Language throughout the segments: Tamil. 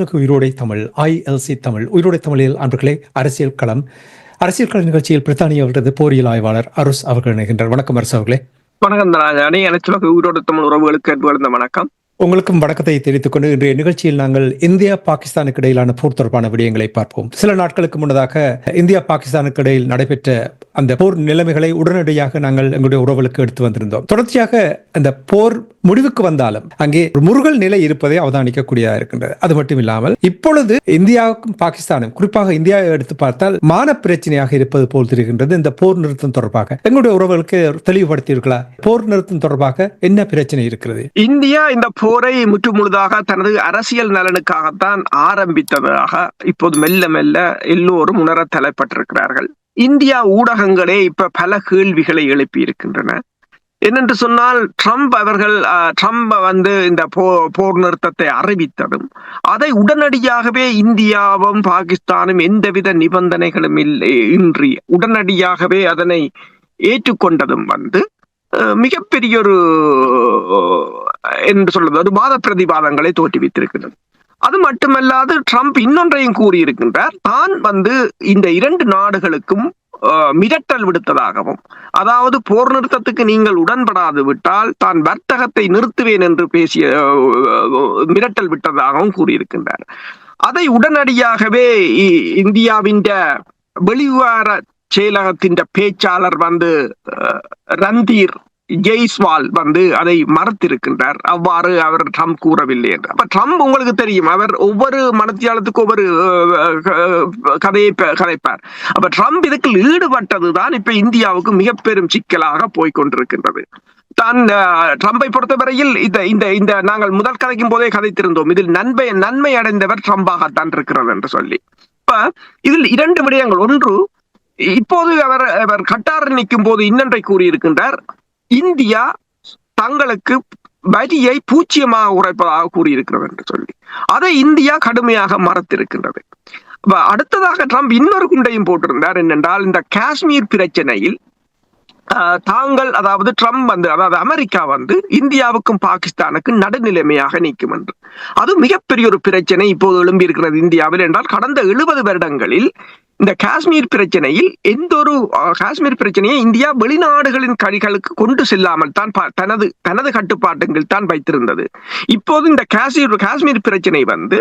இதற்கு உயிரோடை தமிழ் ஐஎல்சி தமிழ் உயிரோடை தமிழில் அன்பர்களே அரசியல் களம். அரசியல் கள நிகழ்ச்சியில் பிரித்தானிய அவர்களது போரியல் ஆய்வாளர் அருஸ் அவர்கள் இணைகின்றார். வணக்கம் அரசு அவர்களே. வணக்கம் ராஜாணி அனைத்து உயிரோடு தமிழ் உறவுகளுக்கு அன்பு வணக்கம். உங்களுக்கும் வணக்கத்தை தெரிவித்துக் கொண்டு இன்றைய நிகழ்ச்சியில் நாங்கள் இந்தியா பாகிஸ்தானுக்கு இடையிலான போர் தொடர்பான விடயங்களை பார்ப்போம். சில நாட்களுக்கு முன்னதாக இந்தியா பாகிஸ்தானுக்கு இடையில் நடைபெற்ற அந்த போர் நிலைமைகளை உடனடியாக நாங்கள் எங்களுடைய உறவுகளுக்கு எடுத்து வந்திருந்தோம். தொடர்ச்சியாக அந்த போர் முடிவுக்கு வந்தாலும் அங்கே ஒரு முருகல் நிலை இருப்பதை அவதானிக்கக்கூடியதாக இருக்கின்றது. அது மட்டும் இல்லாமல் இப்பொழுது இந்தியாவுக்கும் பாகிஸ்தானும் குறிப்பாக இந்தியாவை எடுத்து பார்த்தால் மான பிரச்சனையாக இருப்பது போல் தெரிகின்றது. இந்த போர் நிறுத்தம் தொடர்பாக எங்களுடைய உறவுகளுக்கு தெளிவுபடுத்தியிருக்கலாம். போர் நிறுத்தம் தொடர்பாக என்ன பிரச்சனை இருக்கிறது? இந்தியா இந்த போர் முற்று முழுதாக தனது அரசியல் நலனுக்காகத்தான் ஆரம்பித்ததாக இப்போது மெல்ல மெல்ல எல்லோரும் உணர தலைப்பட்டிருக்கிறார்கள். இந்தியா ஊடகங்களே இப்ப பல கேள்விகளை எழுப்பி இருக்கின்றன என்னென்று சொன்னால் ட்ரம்ப் அவர்கள் ட்ரம்ப் வந்து இந்த போ போர் நிறுத்தத்தை அறிவித்ததும் அதை உடனடியாகவே இந்தியாவும் பாகிஸ்தானும் எந்தவித நிபந்தனைகளும் இல்லை இன்றி உடனடியாகவே அதனை ஏற்றுக்கொண்டதும் வந்து மிகப்பெரிய ஒரு என்று சொல்றது. அது வாத பிரதிவாதங்களை தோற்றுவித்திருக்கிறது. அது மட்டுமல்லாது ட்ரம்ப் இன்னொன்றையும் கூறியிருக்கின்றார். தான் வந்து இந்த இரண்டு நாடுகளுக்கும் மிரட்டல் விடுத்ததாகவும் அதாவது போர் நிறுத்தத்துக்கு நீங்கள் உடன்படாது விட்டால் தான் வர்த்தகத்தை நிறுத்துவேன் என்று பேசிய மிரட்டல் விட்டதாகவும் கூறியிருக்கின்றார். அதை உடனடியாகவே இ- இந்தியாவின் வெளிவார செயலகத்தின் பேச்சாளர் வந்து அஹ், ரந்தீர் ஜெய்ஸ்வால் வந்து அதை மறுத்திருக்கின்றார். அவ்வாறு அவர் ட்ரம்ப் கூறவில்லை என்று. அப்ப ட்ரம்ப் உங்களுக்கு தெரியும் அவர் ஒவ்வொரு மனத்தியாளத்துக்கு ஒவ்வொரு கதையை கதைப்பார். அப்ப ட்ரம்ப் இதுக்கு ஈடுபட்டதுதான் இப்ப இந்தியாவுக்கு மிக பெரும் சிக்கலாக போய்கொண்டிருக்கின்றது தான் ட்ரம்பை பொறுத்தவரையில் இந்த இந்த இந்த நாங்கள் முதல் கதைக்கும் போதே கதைத்திருந்தோம். இதில் நன்மை நன்மை அடைந்தவர் ட்ரம்பாகத்தான் இருக்கிறது என்று சொல்லி. இப்ப இதில் இரண்டு விடயங்கள். ஒன்று இப்போது அவர் அவர் கட்டாரில் நிற்கும் போது இன்னொன்றை கூறியிருக்கின்றார். இந்தியா தங்களுக்கு வரியை பூச்சியமாக உரைப்பதாக கூறியிருக்கிறது என்று சொல்லி. அதை இந்தியா கடுமையாக மறத்திருக்கின்றது. அடுத்ததாக ட்ரம்ப் இன்னொரு குண்டையும் போட்டிருந்தார். என்னென்றால் இந்த காஷ்மீர் பிரச்சனையில் தாங்கள் அதாவது ட்ரம்ப் வந்து அதாவது அமெரிக்கா வந்து இந்தியாவுக்கும் பாகிஸ்தானுக்கும் நடுநிலைமையாக நீக்கும் என்று. அது மிகப்பெரிய ஒரு பிரச்சனை இப்போது எழும்பியிருக்கிறது இந்தியாவில் என்றால் கடந்த எழுபது வருடங்களில் இந்த காஷ்மீர் பிரச்சனையில் எந்த ஒரு காஷ்மீர் பிரச்சனையை இந்தியா வெளிநாடுகளின் கைகளுக்கு கொண்டு செல்லாமல் தான் தனது தனது கட்டுப்பாட்டுகள் தான் வைத்திருந்தது. இப்போது இந்த காஷ்மீர் காஷ்மீர் பிரச்சனை வந்து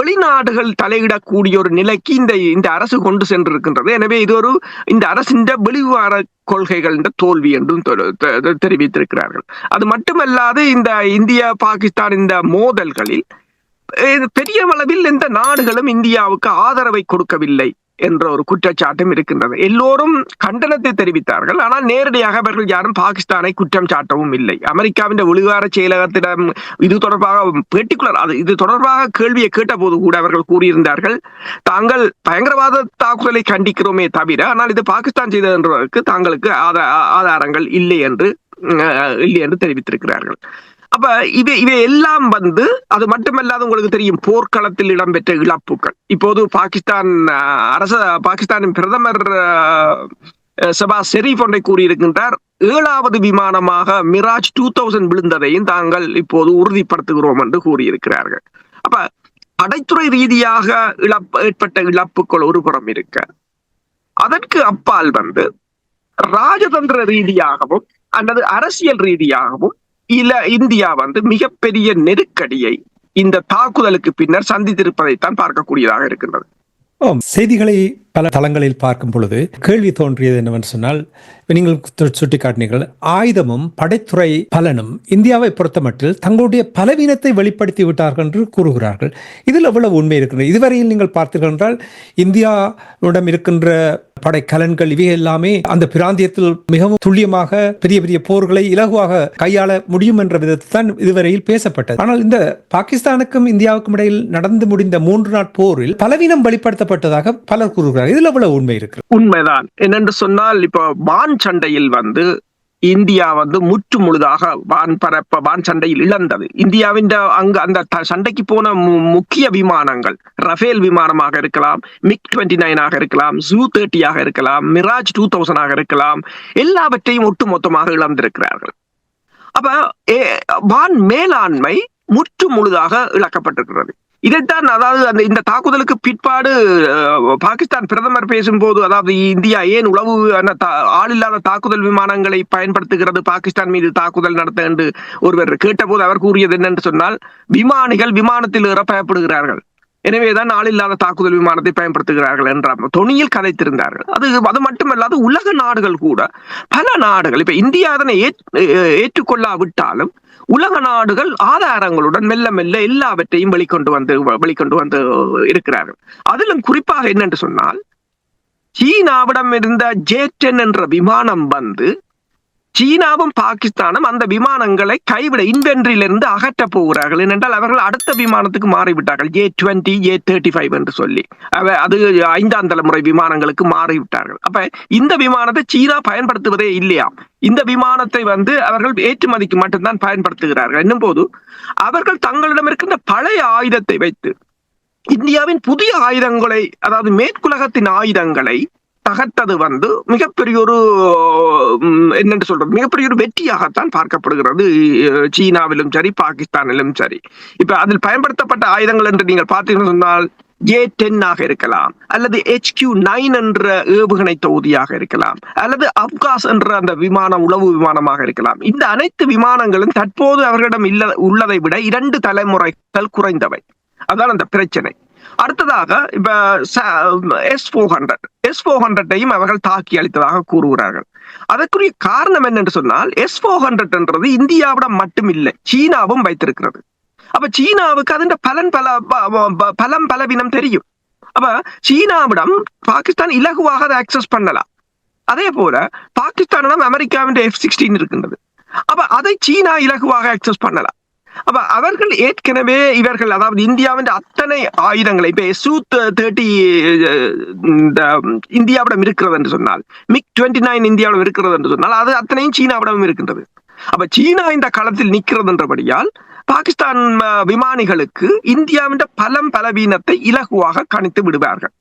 வெளிநாடுகள் தலையிடக்கூடிய ஒரு நிலைக்கு இந்த இந்த அரசு கொண்டு சென்றிருக்கின்றது. எனவே இது ஒரு இந்த அரசின் வெளிவார கொள்கைகள் தோல்வி என்றும் தெரிவித்திருக்கிறார்கள். அது மட்டுமல்லாது இந்த இந்தியா பாகிஸ்தான் இந்த மோதல்களில் இது பெரிய அளவில் எந்த நாடுகளும் இந்தியாவுக்கு ஆதரவை கொடுக்கவில்லை என்ற ஒரு குற்றச்சாட்டும் இருக்கின்றது. எல்லோரும் கண்டனத்தை தெரிவித்தார்கள். ஆனால் நேரடியாக அவர்கள் யாரும் பாகிஸ்தானை குற்றம் சாட்டவும் இல்லை. அமெரிக்காவின் வெளிவார செயலகத்திடம் இது தொடர்பாக பெர்டிகுலர் அது இது தொடர்பாக கேள்வியை கேட்டபோது கூட அவர்கள் கூறியிருந்தார்கள் தாங்கள் பயங்கரவாத தாக்குதலை கண்டிக்கிறோமே தவிர ஆனால் இது பாகிஸ்தான் செய்தது என்றதற்கு தாங்களுக்கு ஆதாரங்கள் இல்லை என்று இல்லை என்று தெரிவித்திருக்கிறார்கள். அப்ப இவை இவை எல்லாம் வந்து அது மட்டுமல்லாது உங்களுக்கு தெரியும் போர்க்களத்தில் இடம்பெற்ற இழப்புகள். இப்போது பாகிஸ்தான் அரச பாகிஸ்தானின் பிரதமர் அஹ், சபா ஷெரீப் ஒன்றை கூறியிருக்கின்றார். ஏழாவது விமானமாக மிராஜ் டூ தௌசண்ட் விழுந்ததையும் தாங்கள் இப்போது உறுதிப்படுத்துகிறோம் என்று கூறியிருக்கிறார்கள். அப்ப படைத்துறை ரீதியாக இழப்பு ஏற்பட்ட இழப்புகள் ஒரு புறம் இருக்க அதற்கு அப்பால் வந்து ராஜதந்திர ரீதியாகவும் அல்லது அரசியல் ரீதியாகவும் இல்ல இந்தியா வந்து மிகப்பெரிய நெருக்கடியை இந்த தாக்குதலுக்கு பின்னர் சந்தித்திருப்பதைத்தான் பார்க்கக்கூடியதாக இருக்கின்றது. செய்திகளை பல தளங்களில் பார்க்கும் பொழுது கேள்வி தோன்றியது என்னவென்று சொன்னால் நீங்கள் சுட்டிக்காட்டினீர்கள் ஆயுதமும் படைத்துறை பலனும் இந்தியாவை பொறுத்தமட்டில் தங்களுடைய பலவீனத்தை வெளிப்படுத்தி விட்டார்கள் என்று கூறுகிறார்கள். இதில் எவ்வளவு உண்மை இருக்கிறது இதுவரையில் நீங்கள் பார்த்தீர்கள் என்றால் இந்தியாவிடம் இருக்கின்ற படைக்கலன்கள் இவை எல்லாமே அந்த பிராந்தியத்தில் மிகவும் துல்லியமாக பெரிய பெரிய போர்களை இலகுவாக கையாள முடியும் என்ற விதத்தில் தான் இதுவரையில் பேசப்பட்டது. ஆனால் இந்த பாகிஸ்தானுக்கும் இந்தியாவுக்கும் இடையில் நடந்து முடிந்த மூன்று நாட் போரில் பலவீனம் வெளிப்படுத்தப்பட்டதாக பலர் கூறுகிறார் கூறுகிறார்கள் இதுல எவ்வளவு உண்மை இருக்கு? உண்மைதான். என்னென்று சொன்னால் இப்போ வான் சண்டையில் வந்து இந்தியா வந்து முற்று முழுதாக வான் பரப்ப வான் சண்டையில் இழந்தது. இந்தியாவின் அங்கு அந்த சண்டைக்கு போன முக்கிய விமானங்கள் ரஃபேல் விமானமாக இருக்கலாம் மிக் டுவெண்ட்டி நைனாக இருக்கலாம் ஜூ தேர்ட்டியாக இருக்கலாம் மிராஜ் டூ தௌசண்டாக இருக்கலாம் எல்லாவற்றையும் ஒட்டுமொத்தமாக இழந்திருக்கிறார்கள். அப்ப வான் மேலாண்மை முற்று முழுதாக இழக்கப்பட்டிருக்கிறது. இதைத்தான் அதாவது அந்த இந்த தாக்குதலுக்கு பிற்பாடு பாகிஸ்தான் பிரதமர் பேசும்போது அதாவது இந்தியா ஏன் உளவு ஆளில்லாத தாக்குதல் விமானங்களை பயன்படுத்துகிறது பாகிஸ்தான் மீது தாக்குதல் நடத்த என்று ஒருவர் கேட்டபோது அவர் கூறியது என்னென்று சொன்னால் விமானிகள் விமானத்தில் ஏற பயப்படுகிறார்கள். எனவேதான் ஆளில்லாத தாக்குதல் விமானத்தை பயன்படுத்துகிறார்கள் என்ற தொனியில் கதைத்திருந்தார்கள். அது அது மட்டுமல்லாது உலக நாடுகள் கூட. பல நாடுகள் இப்ப இந்தியா அதனை ஏற்றுக்கொள்ளாவிட்டாலும் உலக நாடுகள் ஆதாரங்களுடன் மெல்ல மெல்ல எல்லாவற்றையும் வெளிக்கொண்டு வந்து வெளிக்கொண்டு வந்து இருக்கிறார்கள். அதிலும் குறிப்பாக என்னென்று சொன்னால் சீனாவிடம் இருந்த ஜேட்டன் என்ற விமானம் வந்து சீனாவும் பாகிஸ்தானும் அந்த விமானங்களை கைவிட இன்வென்ட்ரியிலிருந்து அகற்றப் போகிறார்கள். ஏனென்றால் அவர்கள் அடுத்த விமானத்துக்கு மாறிவிட்டார்கள். A twenty A thirty five என்று சொல்லி. அவ- அது ஐந்தாம் தலைமுறை விமானங்களுக்கு மாறிவிட்டார்கள். அப்ப இந்த விமானத்தை சீனா பயன்படுத்துவதே இல்லையா? இந்த விமானத்தை வந்து அவர்கள் ஏற்றுமதிக்கு மட்டும்தான் பயன்படுத்துகிறார்கள். என்னும் போது அவர்கள் தங்களிடம் இருக்கின்ற பழைய ஆயுதத்தை வைத்து இந்தியாவின் புதிய ஆயுதங்களை அதாவது மேற்குலகத்தின் ஆயுதங்களை தகர்த்தது வந்து மிகப்பெரிய ஒரு என்னென்று சொல்றது? மிகப்பெரிய ஒரு வெற்றியாகத்தான் பார்க்கப்படுகிறது. சீனாவிலும் சரி பாகிஸ்தானிலும் சரி. இப்ப அதில் பயன்படுத்தப்பட்ட ஆயுதங்கள் என்று நீங்கள் பார்த்தீங்கன்னு சொன்னால் ஏ டென் ஆக இருக்கலாம். அல்லது HQ நைன் என்ற ஏவுகணை தொகுதியாக இருக்கலாம். அல்லது அப்காஸ் என்ற அந்த விமானம் உளவு விமானமாக இருக்கலாம். இந்த அனைத்து விமானங்களும் தற்போது அவர்களிடம் இல்ல உள்ளதை விட இரண்டு தலைமுறைகள் குறைந்தவை. அதான் அந்த பிரச்சனை. அடுத்ததாக இப்ப S four hundred S four ஹண்ட்ரட்டையும் அவர்கள் தாக்கி அளித்ததாக கூறுகிறார்கள். அதற்குரிய காரணம் என்னென்று சொன்னால் எஸ் போர் ஹண்ட்ரட் என்றது இந்தியாவிடம் மட்டும் இல்லை சீனாவும் வைத்திருக்கிறது. அப்ப சீனாவுக்கு அதன் பலன் பல பலம் பலவீனம் தெரியும். அப்ப சீனாவிடம் பாகிஸ்தான் இலகுவாக அதை அக்சஸ் பண்ணலாம். அதே போல பாகிஸ்தானிடம் அமெரிக்காவின் எஃப் சிக்ஸ்டீன் இருக்கின்றது. அப்ப அதை சீனா இலகுவாக அக்சஸ் பண்ணலாம். அப்ப அவர்கள் ஏற்கனவே இவர்கள் அதாவது இந்தியாவின் அத்தனை ஆயுதங்களை இப்ப எஸ்யூ தேர்ட்டி இந்த இந்தியாவிடம் இருக்கிறது என்று சொன்னால் மிக் டுவெண்ட்டி நைன் இந்தியாவிடம் இருக்கிறது என்று சொன்னால் அது அத்தனையும் சீனாவிடம் இருக்கின்றது. அப்ப சீனா இந்த களத்தில் நிற்கிறது என்றபடியால் பாகிஸ்தான் விமானிகளுக்கு இந்தியாவின் பலம் பலவீனத்தை இலகுவாக கணித்து விடுவார்கள்.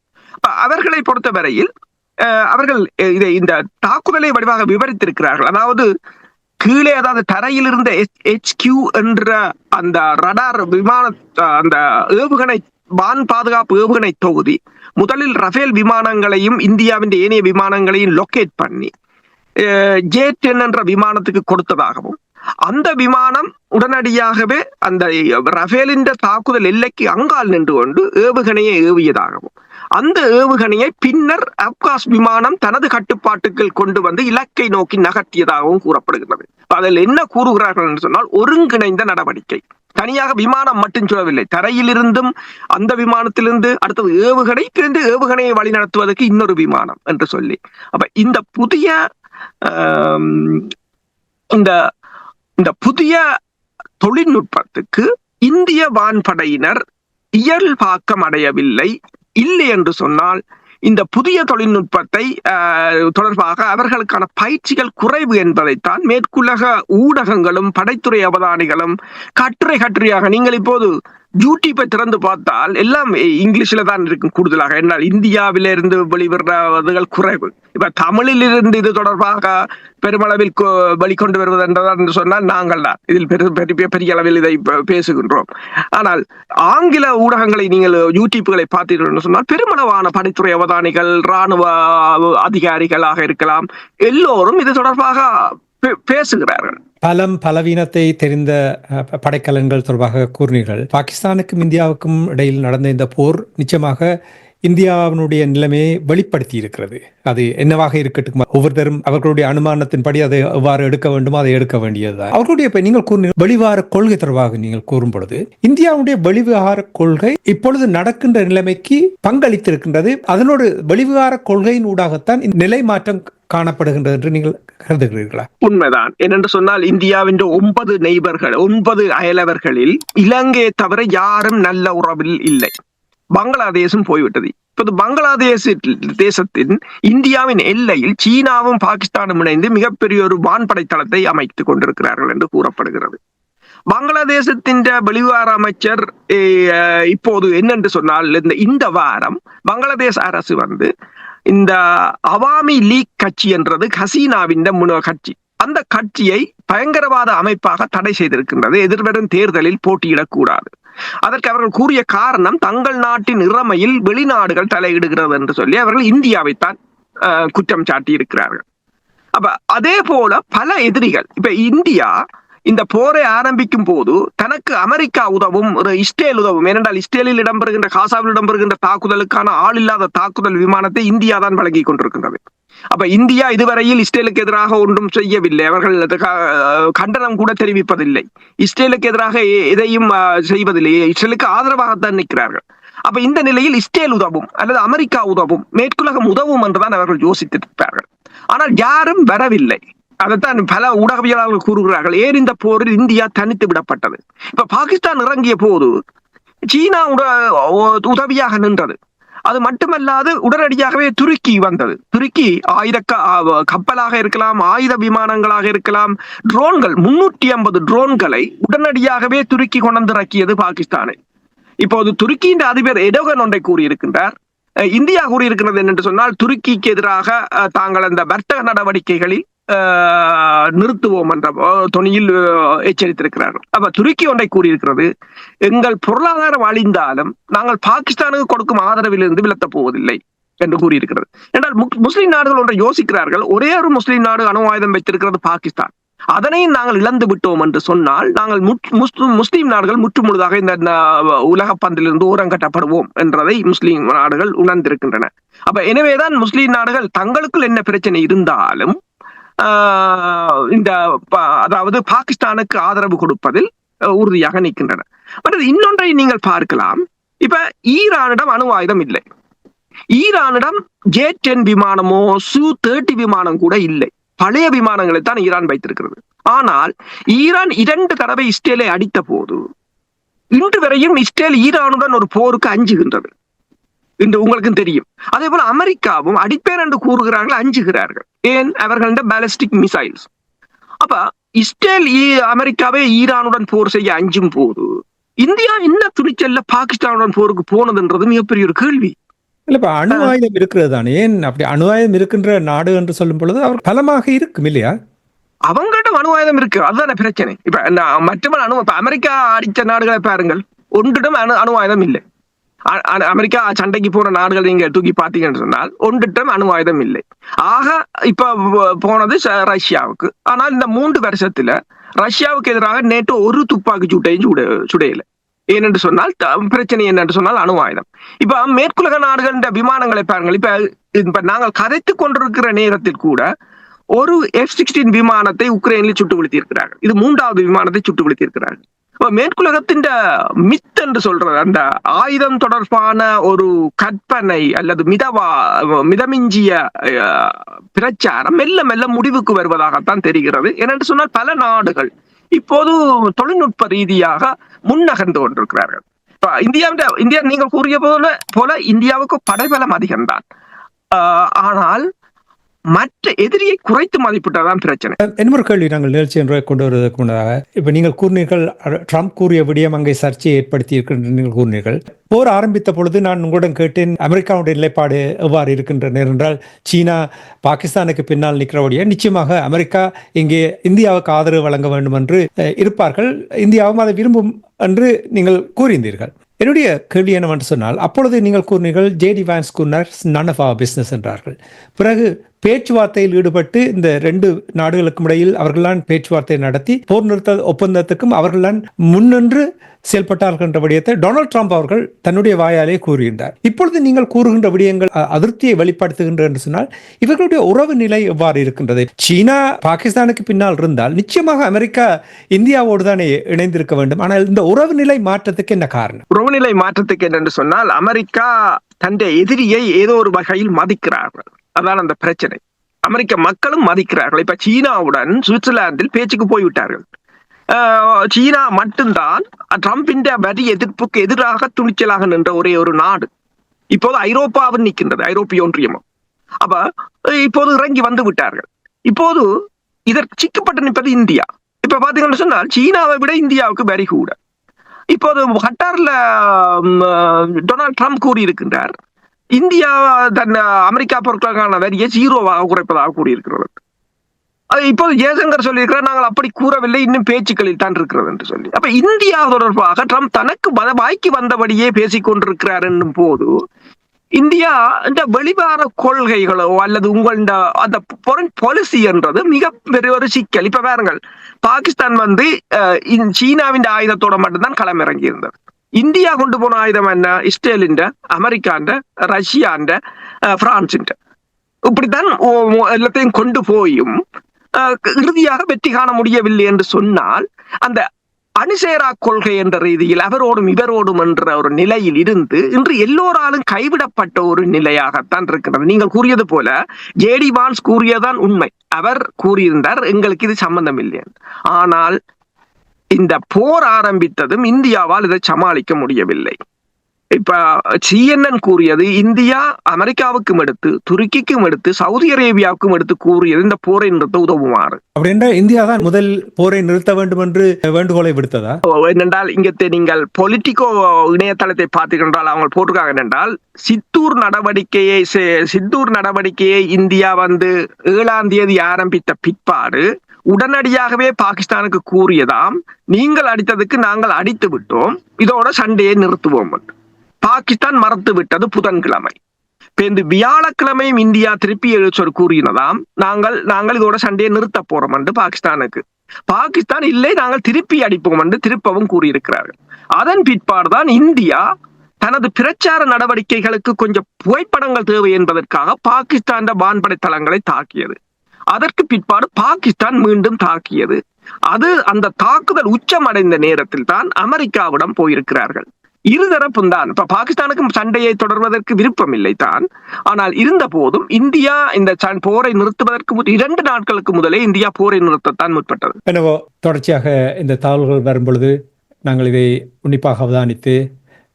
அவர்களை பொறுத்தவரையில் அஹ், அவர்கள் இதை இந்த தாக்குதலை வடிவாக விவரித்திருக்கிறார்கள். அதாவது கீழே அதாவது தரையில் இருந்த HQ என்ற அந்த ரடார் விமான அந்த ஏவுகணை வான் பாதுகாப்பு ஏவுகணை தொகுதி முதலில் ரஃபேல் விமானங்களையும் இந்தியாவின் ஏனைய விமானங்களையும் லொக்கேட் பண்ணி ஜே டென் என்ற விமானத்துக்கு கொடுத்ததாகவும் அந்த விமானம் உடனடியாகவே அந்த ரஃபேலின் தாக்குதல் எல்லைக்கு அங்கால் நின்று கொண்டு ஏவுகணையை ஏவியதாகவும் அந்த ஏவுகணையை பின்னர் அப்காஸ் விமானம் தனது கட்டுப்பாட்டுக்குள் கொண்டு வந்து இலக்கை நோக்கி நகர்த்தியதாகவும் கூறப்படுகிறது அதில் என்ன கூறுகிறார்கள் என்று சொன்னால் ஒருங்கிணைந்த நடவடிக்கை. தனியாக விமானம் மட்டும் சொல்லவில்லை. தரையிலிருந்தும் அந்த விமானத்திலிருந்து அடுத்தது ஏவுகணை பிறந்து ஏவுகணையை வழிநடத்துவதற்கு இன்னொரு விமானம் என்று சொல்லி. அப்ப இந்த புதிய இந்த இந்த புதிய தொழில்நுட்பத்துக்கு இந்திய வான்படையினர் இயல்பாக்கம் அடையவில்லை இல்லை என்று சொன்னால் இந்த புதிய தொழில்நுட்பத்தை ஆஹ், தொடர்பாக அவர்களுக்கான பயிற்சிகள் குறைவு என்பதைத்தான் மேற்குலக ஊடகங்களும் படைத்துறை அவதானிகளும் கட்டுரை கட்டுரையாக நீங்கள் இப்போது யூடியூப்பை திறந்து பார்த்தால் எல்லாம் இங்கிலீஷ்ல தான் இருக்கும் கூடுதலாக. என்னால் இந்தியாவில இருந்து வெளிவருவதுகள் குறைவு. இப்ப தமிழில் இருந்து இது தொடர்பாக பெருமளவில் வெளிக்கொண்டு வருவது என்றதான் என்று சொன்னால் நாங்கள் தான். இதில் பெரிய பெரிய அளவில் இதை பேசுகின்றோம். ஆனால் ஆங்கில ஊடகங்களை நீங்கள் யூடியூப்களை பார்த்தீர்கள் என்று சொன்னால் பெருமளவான படைத்துறை அவதானிகள் ராணுவ அதிகாரிகளாக இருக்கலாம். எல்லோரும் இது தொடர்பாக பேசுகிறார்கள். பலம் பலவீனத்தை தெரிந்த படைக்கலன்கள் தொடர்பாக கூறினீர்கள். பாகிஸ்தானுக்கும் இந்தியாவுக்கும் இடையில் நடந்த இந்த போர் நிச்சயமாக இந்தியாவினுடைய நிலைமையை வெளிப்படுத்தி இருக்கிறது அது என்னவாக இருக்கட்டும் ஒவ்வொருத்தரும் அவர்களுடைய அனுமானத்தின்படி அதை எவ்வாறு எடுக்க வேண்டுமோ அதை எடுக்க வேண்டியதுதான். அவர்களுடைய நீங்கள் கூறின வெளிவார கொள்கை தொடர்பாக நீங்கள் கூறும் பொழுது இந்தியாவுடைய வெளிவிவகார கொள்கை இப்பொழுது நடக்கின்ற நிலைமைக்கு பங்களித்திருக்கின்றது. அதனோடு வெளிவிவகார கொள்கையின் ஊடாகத்தான் இந்த நிலை மாற்றம் காணப்படுகின்றது என்று நீங்கள் கருதுகிறீர்களா? உண்மைதான். என்னென்று சொன்னால் இந்தியாவின் ஒன்பது நெய்பர்கள் ஒன்பது அயலவர்களில் இலங்கையை தவிர யாரும் நல்ல உறவில் இல்லை. பங்களாதேசும் போய்விட்டது. இப்போது பங்களாதேஷ் தேசத்தின் இந்தியாவின் எல்லையில் சீனாவும் பாகிஸ்தானும் இணைந்து மிகப்பெரிய ஒரு வான்படை தளத்தை அமைத்துக் கொண்டிருக்கிறார்கள் என்று கூறப்படுகிறது. பங்களாதேசத்தின் வெளிவார அமைச்சர் இப்போது என்னென்று சொன்னால் இந்த இந்த வாரம் பங்களாதேஷ் அரசு வந்து இந்த அவாமி லீக் கட்சி என்றது ஹசீனாவின் கட்சி. அந்த கட்சியை பயங்கரவாத அமைப்பாக தடை செய்திருக்கின்றது. எதிர்வரும் தேர்தலில் போட்டியிடக்கூடாது. அதற்கு அவர்கள் கூறிய காரணம் தங்கள் நாட்டின் இறமையில் வெளிநாடுகள் தலையிடுகிறது என்று சொல்லி அவர்கள் இந்தியாவைத்தான் குற்றம் சாட்டி இருக்கிறார்கள் அப்ப அதே போல பல எதிரிகள் இப்ப இந்தியா இந்த போரை ஆரம்பிக்கும் போது தனக்கு அமெரிக்கா உதவும் ஒரு இஸ்ரேல் உதவும் ஏனென்றால் இஸ்ரேலில் இடம்பெறுகின்ற காசாவில் இடம்பெறுகின்ற தாக்குதலுக்கான ஆள் இல்லாத தாக்குதல் விமானத்தை இந்தியா தான் வழங்கி கொண்டிருக்கின்றது. அப்ப இந்தியா இதுவரையில் இஸ்ரேலுக்கு எதிராக ஒன்றும் செய்யவில்லை. அவர்கள் கண்டனம் கூட தெரிவிப்பதில்லை. இஸ்ரேலுக்கு எதிராக எதையும் செய்வதில்லை. இஸ்ரேலுக்கு ஆதரவாகத்தான் நிற்கிறார்கள். அப்ப இந்த நிலையில் இஸ்ரேல் உதவும் அல்லது அமெரிக்கா உதவும் மேற்குலகம் உதவும் என்றுதான் அவர்கள் யோசித்திருப்பார்கள் ஆனால் யாரும் வரவில்லை. அதைத்தான் பல ஊடகவியலாளர்கள் கூறுகிறார்கள். ஏன் இந்த போரில் இந்தியா தனித்து விடப்பட்டது? இப்ப பாகிஸ்தான் இறங்கிய போது சீனா உதவியாக நின்றது. அது மட்டுமல்லாது உடனடியாகவே துருக்கி வந்தது. துருக்கி ஆயுத கப்பலாக இருக்கலாம் ஆயுத விமானங்களாக இருக்கலாம் ட்ரோன்கள் முன்னூற்றி ஐம்பது ட்ரோன்களை உடனடியாகவே துருக்கி கொண்டு இறக்கியது பாகிஸ்தானை. இப்போது துருக்கியின் அதிபர் எடோகன் ஒன்றை கூறியிருக்கின்றார். இந்தியா கூறியிருக்கிறது என்னென்று சொன்னால் துருக்கிக்கு எதிராக அஹ், தாங்கள் அந்த வர்த்தக நடவடிக்கைகளில் நிறுத்துவோம் என்ற துணியில் எச்சரித்திருக்கிறார். எச்சரித்திருக்கிறார்கள் அப்ப துருக்கி ஒன்றை கூறியிருக்கிறது எங்கள் பொருளாதாரம் அழிந்தாலும் நாங்கள் பாகிஸ்தானுக்கு கொடுக்கும் ஆதரவிலிருந்து விலத்தப் போவதில்லை என்று கூறியிருக்கிறது. என்றால் முஸ்லிம் நாடுகள் ஒன்றை யோசிக்கிறார்கள் ஒரே ஒரு முஸ்லிம் நாடு அணு ஆயுதம் வைத்திருக்கிறது பாகிஸ்தான். அதனையும் நாங்கள் இழந்து விட்டோம் என்று சொன்னால் நாங்கள் முஸ்லிம் முஸ்லிம் நாடுகள் முற்றுமுழுதாக இந்த உலக பந்திலிருந்து ஓரங்கட்டப்படுவோம் என்றதை முஸ்லிம் நாடுகள் உணர்ந்திருக்கின்றன. அப்ப எனவேதான் முஸ்லிம் நாடுகள் தங்களுக்குள் என்ன பிரச்சனை இருந்தாலும் இந்த அதாவது பாகிஸ்தானுக்கு ஆதரவு கொடுப்பதில் உறுதியாக நிற்கின்றன. மற்றது இன்னொன்றை நீங்கள் பார்க்கலாம். இப்ப ஈரானிடம் அணு ஆயுதம் இல்லை. ஈரானிடம் ஜே டென் விமானமோ சு தேர்ட்டி விமானம் கூட இல்லை. பழைய விமானங்களை தான் ஈரான் வைத்திருக்கிறது. ஆனால் ஈரான் இரண்டு தடவை இஸ்ரேலை அடித்த போது இன்று வரையும் இஸ்ரேல் ஈரானுடன் ஒரு போருக்கு அஞ்சுகின்றது. என்று உங்களுக்கும் தெரியும். அதே போல அமெரிக்காவும் அடிப்பேன் என்று கூறுகிறார்கள் அஞ்சுகிறார்கள். ஏன்? அவர்களிடம் பேலிஸ்டிக் மிசைல்ஸ் அப்ப இஸ்ரேல் அமெரிக்காவே ஈரானுடன் போர் செய்ய அஞ்சும் போது இந்தியா என்ன துணிச்சல்ல பாகிஸ்தானுடன் போருக்கு போனதுன்றது மிகப்பெரிய ஒரு கேள்வி. இல்ல இப்ப அணு ஆயுதம் இருக்கிறது தானே? ஏன் அப்படி அணு ஆயுதம் இருக்கின்ற நாடு என்று சொல்லும் பொழுது அவர் பலமாக இருக்கும் இல்லையா? அவங்கள்ட்ட அணு ஆயுதம் இருக்கு அதுதானே பிரச்சனை. இப்ப மற்றவன் அணு இப்ப அமெரிக்கா அடிச்ச நாடுகளை பாருங்கள் ஒன்றிடம் அணு அணு ஆயுதம் இல்லை. அமெரிக்கா சண்டைக்கு போன நாடுகள் நீங்க தூக்கி பார்த்தீங்கன்னு சொன்னால் ஒன்றிடம் அணு ஆயுதம் இல்லை. ஆக இப்ப போனது ரஷ்யாவுக்கு. ஆனால் இந்த மூன்று வருஷத்துல ரஷ்யாவுக்கு எதிராக நேற்று ஒரு துப்பாக்கி சூட்டையும் சுட சுடையில. ஏனென்று சொன்னால் பிரச்சனை என்னென்று சொன்னால் அணு ஆயுதம். இப்ப மேற்குலக நாடுகள் இந்த விமானங்களை பாருங்கள். இப்ப இப்ப நாங்கள் கதைத்துக் கொண்டிருக்கிற நேரத்தில் கூட ஒரு எஃப் சிக்ஸ்டீன் விமானத்தை உக்ரைனில் சுட்டு வீழ்த்தியிருக்கிறார்கள் இது மூன்றாவது விமானத்தை சுட்டு வீழ்த்தியிருக்கிறார்கள் மேற்குலகத்தின் மித் என்று சொல்ற அந்த ஆயுதம் தொடர்பான ஒரு கற்பனை அல்லது மிதவா மிதமிஞ்சிய பிரச்சாரம் மெல்ல மெல்ல முடிவுக்கு வருவதாகத்தான் தெரிகிறது. ஏனென்று சொன்னால் பல நாடுகள் இப்போது தொழில்நுட்ப ரீதியாக முன்னகர்ந்து கொண்டிருக்கிறார்கள். இந்தியாவிட இந்தியாவின் இந்தியா நீங்கள் கூறிய போல போல இந்தியாவுக்கு படைபலம் அதிகம்தான். ஆஹ், ஆனால் மற்ற எதிரியை குறைத்து மதிப்பிட்டதான் பிரச்சனை. இன்னொரு கேள்வி நாங்கள் நிகழ்ச்சி என்று கொண்டு வருவதற்கு முன்னதாக இப்ப நீங்கள் கூறினீர்கள் ட்ரம்ப் கூறிய விடயம் அங்கே சர்ச்சையை ஏற்படுத்தி இருக்கின்ற நீங்கள் கூறினீர்கள். போர் ஆரம்பித்த பொழுது நான் உங்களிடம் கேட்டேன் அமெரிக்காவுடைய நிலைப்பாடு எவ்வாறு இருக்கின்றன என்றால் சீனா பாகிஸ்தானுக்கு பின்னால் நிற்கிறபடியே நிச்சயமாக அமெரிக்கா இங்கே இந்தியாவுக்கு ஆதரவு வழங்க வேண்டும் என்று இருப்பார்கள். இந்தியாவும் அதை விரும்பும் என்று நீங்கள் கூறியிருந்தீர்கள். என்னுடைய கேள்வி என்னவென்று சொன்னால் அப்பொழுது நீங்கள் கூறினீர்கள் ஜேடி வான்ஸ் கூறினார் நன் ஆஃப் அவர் பிஸ்னஸ் என்றார்கள். பிறகு பேச்சுவார்த்தையில் ஈடுபட்டு இந்த ரெண்டு நாடுகளுக்கும் இடையில் அவர்கள்தான் பேச்சுவார்த்தை நடத்தி போர் நிறுத்த ஒப்பந்தத்துக்கும் அவர்கள்தான் முன்னின்று செயல்பட்டார்கள் என்ற விடயத்தை டொனால்ட் ட்ரம்ப் அவர்கள் தன்னுடைய வாயாலே கூறுகின்றார். இப்பொழுது நீங்கள் கூறுகின்ற விடயங்கள் அதிருப்தியை வெளிப்படுத்துகின்ற என்று சொன்னால் இவர்களுடைய உறவு நிலை எவ்வாறு இருக்கின்றது? சீனா பாகிஸ்தானுக்கு பின்னால் இருந்தால் நிச்சயமாக அமெரிக்கா இந்தியாவோடு தானே இணைந்திருக்க வேண்டும். ஆனால் இந்த உறவு நிலை மாற்றத்துக்கு என்ன காரணம்? உறவுநிலை மாற்றத்துக்கு என்னென்று சொன்னால் அமெரிக்கா தன்னுடைய எதிரியை ஏதோ ஒரு வகையில் மதிக்கிறார்கள். அதான் அந்த பிரச்சனை. அமெரிக்க மக்களும் மதிக்கிறார்கள். இப்ப சீனாவுடன் சுவிட்சர்லாந்தில் பேச்சுக்கு போய்விட்டார்கள். ஆஹ் சீனா மட்டும்தான் ட்ரம்பின் வரி எதிர்ப்புக்கு எதிராக துணிச்சலாக நின்ற ஒரே ஒரு நாடு. இப்போது ஐரோப்பாவும் நிற்கின்றது ஐரோப்பிய ஒன்றியமும். அப்ப இப்போது இறங்கி வந்து விட்டார்கள். இப்போது இதற்கு சிக்கப்பட்டு நிற்பது இந்தியா. இப்ப பாத்தீங்கன்னு சொன்னால் சீனாவை விட இந்தியாவுக்கு வரி கூட. இப்போது ஹட்டார்ல டொனால்ட் ட்ரம்ப் கூறியிருக்கின்றார் இந்தியா தன் அமெரிக்கா பொருட்களுக்கான வரியை ஜீரோவாக குறைப்பதாக கூறியிருக்கிறது. அது இப்போது ஜெயசங்கர் சொல்லியிருக்கிறார் நாங்கள் அப்படி கூறவில்லை இன்னும் பேச்சுக்களில் தான் இருக்கிறது என்று சொல்லி. அப்ப இந்தியா தொடர்பாக ட்ரம்ப் தனக்கு வாய்க்கு வந்தபடியே பேசிக் கொண்டிருக்கிறார் என்னும் போது இந்தியா இந்த வெளிவார கொள்கைகளோ அல்லது உங்கள அந்த பொருள் பாலிசி என்றது மிக பெரிய ஒரு சிக்கல். இப்ப பாருங்கள் பாகிஸ்தான் வந்து சீனாவின் ஆயுதத்தோட மட்டும்தான் களமிறங்கி இருந்தது இந்தியா கொண்டு போன ஆயுதம் என்ன இஸ்ரேலின் அமெரிக்காண்ட ரஷ்யாண்ட அஹ், இப்படித்தான் எல்லாத்தையும் கொண்டு போயும் இறுதியாக வெற்றி காண முடியவில்லை என்று சொன்னால் அந்த அணிசேரா கொள்கை என்ற ரீதியில் அவரோடும் இவரோடும் என்ற ஒரு நிலையில் இருந்து இன்று எல்லோராலும் கைவிடப்பட்ட ஒரு நிலையாகத்தான் இருக்கிறது நீங்கள் கூறியது போல ஜேடி வான்ஸ் கூறியதான் உண்மை அவர் கூறியிருந்தார் எங்களுக்கு இது சம்பந்தம் இல்லை ஆனால் இந்த போர் ஆரம்பித்ததும் இந்தியாவால் இதை சமாளிக்க முடியவில்லை. இப்ப சிஎன்என் கூறியது இந்தியா அமெரிக்காவுக்கும் எடுத்து துருக்கிக்கும் எடுத்து சவுதி அரேபியாவுக்கும் எடுத்து கூறியது இந்த போரை நிறுத்த உதவுமாறு. அப்படி என்றால் இந்தியா தான் முதல் போரை நிறுத்த வேண்டும் என்று வேண்டுகோளை விடுத்ததா? என்னென்றால் இங்கே நீங்கள் பொலிட்டிகோ இணையதளத்தை பார்த்தீர்கள் அவங்க போட்டிருக்காங்க என்னென்றால் சித்தூர் நடவடிக்கையை சித்தூர் நடவடிக்கையை இந்தியா வந்து ஏழாம் தேதி ஆரம்பித்த பிற்பாடு உடனடியாகவே பாகிஸ்தானுக்கு கூறியதாம் நீங்கள் அடித்ததுக்கு நாங்கள் அடித்து விட்டோம். இதோட சண்டையை நிறுத்துவோம். பாகிஸ்தான் மறத்து விட்டது புதன்கிழமை. இப்ப இந்த வியாழக்கிழமையும் இந்தியா திருப்பி எழுச்சொரு கூறினதாம் நாங்கள் நாங்கள் இதோட சண்டையை நிறுத்த போறோம் என்று பாகிஸ்தானுக்கு. பாகிஸ்தான் இல்லை நாங்கள் திருப்பி அடிப்போம் என்று திருப்பவும் கூறியிருக்கிறார்கள். அதன் பிற்பாடுதான் இந்தியா தனது பிரச்சார நடவடிக்கைகளுக்கு கொஞ்சம் புகைப்படங்கள் தேவை என்பதற்காக பாகிஸ்தான் வான்படை தளங்களை தாக்கியது. அதற்கு பிற்பாடு பாகிஸ்தான் மீண்டும் தாக்கியது. அது அந்த தாக்குதல் உச்சமடைந்த நேரத்தில் தான் அமெரிக்காவிடம் போயிருக்கிறார்கள். இருதரப்பும் தான் இப்ப பாகிஸ்தானுக்கும் சண்டையை தொடர்வதற்கு விருப்பம் இல்லை தான். ஆனால் இருந்த போதும் இந்தியா இந்த போரை நிறுத்துவதற்கு இரண்டு நாட்களுக்கு முதலே இந்தியா போரை நிறுத்தத்தான் முற்பட்டது. என்னவோ தொடர்ச்சியாக இந்த தகவல்கள் வரும் பொழுது நாங்கள் இதை உன்னிப்பாக அவதானித்து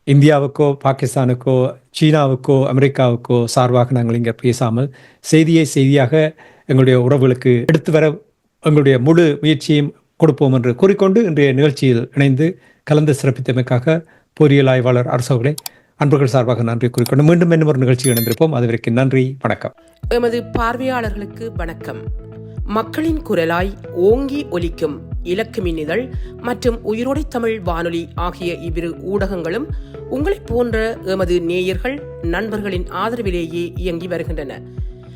இந்தியாவுக்கோ பாகிஸ்தானுக்கோ சீனாவுக்கோ அமெரிக்காவுக்கோ சார்பாக நாங்கள் இங்கே பேசாமல் செய்தியை செய்தியாக எங்களுடைய உறவுகளுக்கு எடுத்து வர எங்களுடைய முழு முயற்சியையும் கொடுப்போம் என்று கூறிக்கொண்டு இன்றைய நிகழ்ச்சியில் இணைந்து கலந்து சிறப்பித்தமைக்காக பொறியியல் ஆய்வாளர் அரசவர்களை அன்பர்கள் சார்பாக நன்றி குறிக்கொண்டு மீண்டும் இன்னும் ஒரு நிகழ்ச்சியில் இணைந்திருப்போம். அதுவரைக்கும் நன்றி வணக்கம். எமது பார்வையாளர்களுக்கு வணக்கம். மக்களின் குரலாய் ஓங்கி ஒலிக்கும் இலக்கு மின்னிதழ் மற்றும் உயிரோடை தமிழ் வானொலி ஆகிய இவ்விரு ஊடகங்களும் உங்களைப் போன்ற எமது நேயர்கள் நண்பர்களின் ஆதரவிலேயே இயங்கி வருகின்றன.